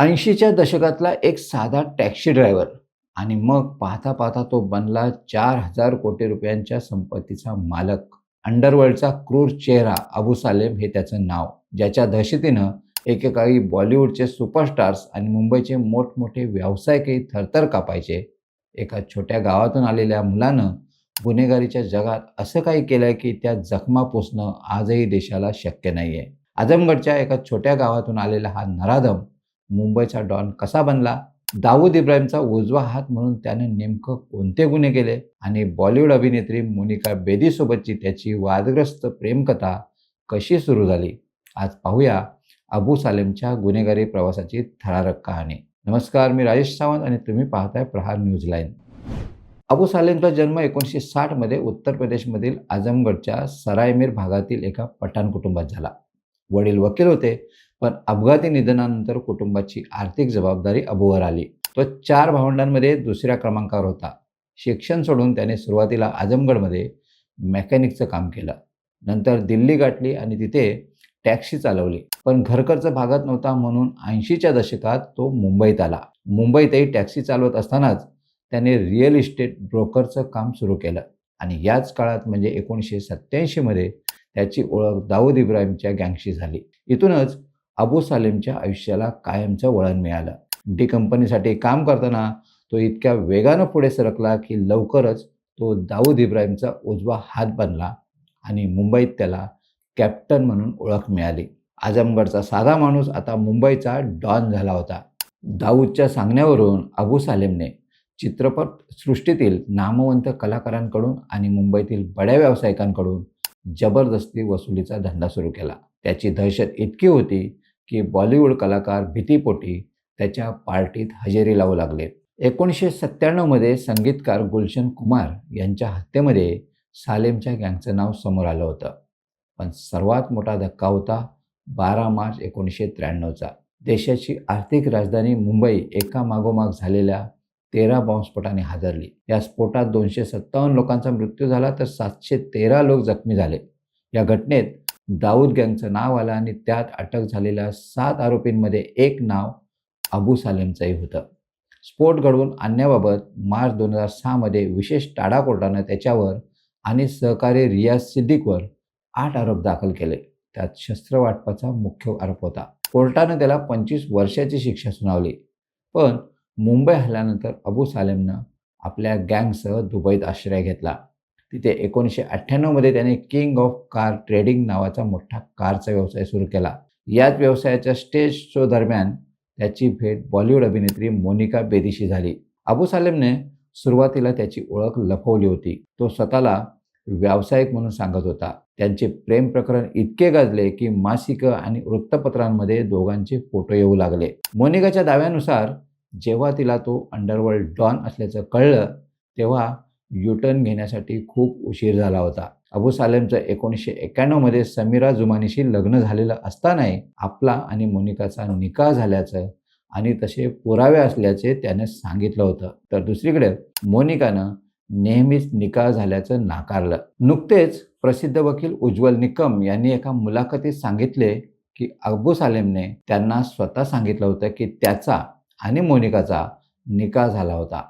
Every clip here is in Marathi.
ऐंशीच्या दशकातला एक साधा टॅक्सी ड्रायव्हर. आणि मग पाहता पाहता तो बनला चार हजार कोटी रुपयांच्या संपत्तीचा मालक. अंडरवर्ल्डचा क्रूर चेहरा अबू सालेम हे त्याचं नाव. ज्याच्या दहशतीनं एकेकाळी बॉलिवूडचे सुपरस्टार्स आणि मुंबईचे मोठमोठे व्यावसायिकही थरथर कापायचे. एका छोट्या गावातून आलेल्या मुलानं गुन्हेगारीच्या जगात असं काही केलंय की त्या जखमा पोसणं आजही देशाला शक्य नाही आहे आजमगडच्या एका छोट्या गावातून आलेला हा नराधम मुंबईचा डॉन कसा बनला? दाऊद इब्राहिमचा उजवा हात म्हणून त्याने नेमकं कोणते गुन्हे केले? आणि बॉलिवूड अभिनेत्री मोनिका बेदीसोबतची त्याची वादग्रस्त प्रेमकथा कशी सुरू झाली? आज पाहूया अबू सालेमच्या गुन्हेगारी प्रवासाची थरारक कहाणी. नमस्कार मी राजेश सावंत आणि तुम्ही पाहताय प्रहार न्यूज लाईन. अबू सालेमचा जन्म एकोणीसशे साठमध्ये उत्तर प्रदेशमधील आजमगडच्या सरायमीर भागातील एका पठाण कुटुंबात झाला. वडील वकील होते पण अपघाती निधनानंतर कुटुंबाची आर्थिक जबाबदारी अबूवर आली. तो चार भावंडांमध्ये दुसऱ्या क्रमांकावर होता. शिक्षण सोडून त्याने सुरुवातीला आजमगडमध्ये मेकॅनिकचं काम केलं. नंतर दिल्ली गाठली आणि तिथे टॅक्सी चालवली. पण घरखर्च भागत नव्हता म्हणून ऐंशीच्या दशकात तो मुंबईत आला. मुंबईतही टॅक्सी चालवत असतानाच त्याने रिअल इस्टेट ब्रोकरचं काम सुरू केलं. आणि याच काळात म्हणजे एकोणीसशे सत्त्याऐंशीमध्ये त्याची ओळख दाऊद इब्राहिमच्या गँगशी झाली. इथूनच अबू सालेमच्या आयुष्याला कायमचं वळण मिळालं. डी कंपनीसाठी काम करताना तो इतक्या वेगानं पुढे सरकला की लवकरच तो दाऊद इब्राहिमचा उजवा हात बनला आणि मुंबईत त्याला कॅप्टन म्हणून ओळख मिळाली. आजमगडचा साधा माणूस आता मुंबईचा डॉन झाला होता. दाऊदच्या सांगण्यावरून अबू सालेमने चित्रपट सृष्टीतील नामवंत कलाकारांकडून आणि मुंबईतील बड्या व्यावसायिकांकडून जबरदस्ती वसुलीचा धंदा सुरू केला. त्याची दहशत इतकी होती की बॉलिवूड कलाकार भीतीपोटी त्याच्या पार्टीत हजेरी लावू लागले. एकोणीसशे सत्त्याण्णवमध्ये संगीतकार गुलशन कुमार यांच्या हत्येमध्ये सालेमच्या गँगचं नाव समोर आलं होतं. पण सर्वात मोठा धक्का होता बारा मार्च एकोणीसशे त्र्याण्णवचा. देशाची आर्थिक राजधानी मुंबई एका मागोमाग झालेल्या तेरा बॉम्बस्फोटाने हादरली. या स्फोटात दोनशे सत्तावन्न लोकांचा मृत्यू झाला तर सातशे तेरा लोक जखमी झाले. या घटनेत दाऊद गँगचं नाव आलं आणि त्यात अटक झालेल्या सात आरोपींमध्ये एक नाव अबू सालेमचंही होतं. स्फोट घडवून आणण्याबाबत मार्च दोन हजार सहामध्ये विशेष टाडा कोर्टानं त्याच्यावर आणि सहकारी रियाज सिद्दीकवर आठ आरोप दाखल केले. त्यात शस्त्र वाटपाचा मुख्य आरोप होता. कोर्टानं त्याला पंचवीस वर्षाची शिक्षा सुनावली. पण मुंबई हल्ल्यानंतर अबू सालेमनं आपल्या गँगसह दुबईत आश्रय घेतला. तिथे एकोणीसशे अठ्ठ्याण्णवमध्ये त्याने किंग ऑफ कार ट्रेडिंग नावाचा मोठा कारचा व्यवसाय सुरू केला. याच व्यवसायाच्या स्टेज शो दरम्यान त्याची भेट बॉलिवूड अभिनेत्री मोनिका बेदीशी झाली. अबू सालेमने सुरुवातीला त्याची ओळख लपवली होती. तो स्वतःला व्यावसायिक म्हणून सांगत होता. त्यांचे प्रेम प्रकरण इतके गाजले की मासिकं आणि वृत्तपत्रांमध्ये दोघांचे फोटो येऊ लागले. मोनिकाच्या दाव्यानुसार जेव्हा तिला तो अंडरवर्ल्ड डॉन असल्याचं कळलं तेव्हा युटर्न घेण्यासाठी खूप उशीर झाला होता. अबू सालेमचं एकोणीसशे एक्क्याण्णवमध्ये समीरा जुमानीशी लग्न झालेलं असतानाही आपला आणि मोनिकाचा निकाह झाल्याचं आणि तसे पुरावे असल्याचे त्याने सांगितलं होतं. तर दुसरीकडे मोनिकानं नेहमीच निकाह झाल्याचं नाकारलं. नुकतेच प्रसिद्ध वकील उज्ज्वल निकम यांनी एका मुलाखतीत सांगितले की अबू सालेमने त्यांना स्वतः सांगितलं होतं की त्याचा आणि मोनिकाचा निकाह झाला होता.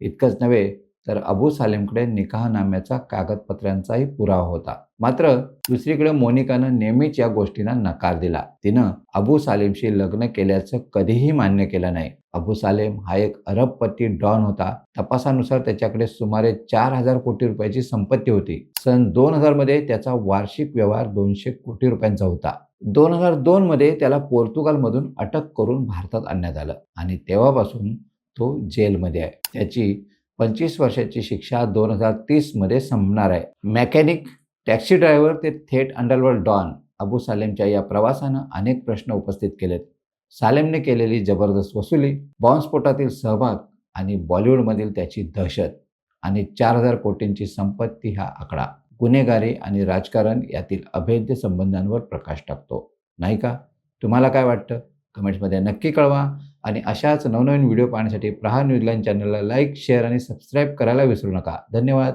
इतकंच नव्हे तर अबू सालेमकडे निकाहनाम्याचा कागदपत्रांचाही पुरावा होता. मात्र दुसरीकडे मोनिकानं नेहमीच या गोष्टींना नकार दिला. तिनं अबू सालेमशी लग्न केल्याचं कधीही मान्य केलं नाही. अबू सालेम हा एक अरबपती डॉन होता. तपासानुसार त्याच्याकडे सुमारे चार हजार कोटी रुपयाची संपत्ती होती. सन दोन हजारमध्ये त्याचा वार्षिक व्यवहार दोनशे कोटी रुपयांचा होता. दोन हजार दोनमध्ये त्याला पोर्तुगालमधून अटक करून भारतात आणण्यात आलं. आणि तेव्हापासून तो जेलमध्ये आहे. त्याची पंचवीस वर्षाची शिक्षा दोन हजार तीसमध्ये संपणार आहे. मेकॅनिक टॅक्सी ड्रायव्हर ते थेट अंडरवर्ल्ड डॉन अबू सालेमच्या या प्रवासानं अनेक प्रश्न उपस्थित केलेत. सालेमने केलेली जबरदस्त वसुली बॉम्बस्फोटातील सहभाग आणि बॉलिवूडमधील त्याची दहशत आणि चार हजार कोटींची संपत्ती हा आकडा. गुन्हेगारी आणि राजकारण यातील अभेद्य संबंधांवर प्रकाश टाकतो. नाही का? तुम्हाला काय वाटतं? कमेंट्समध्ये नक्की कळवा आणि अशाच नवनवीन व्हिडिओ पाहण्यासाठी प्रहार न्यूजलाईन चॅनलला लाईक शेअर आणि सबस्क्राईब करायला विसरू नका. धन्यवाद.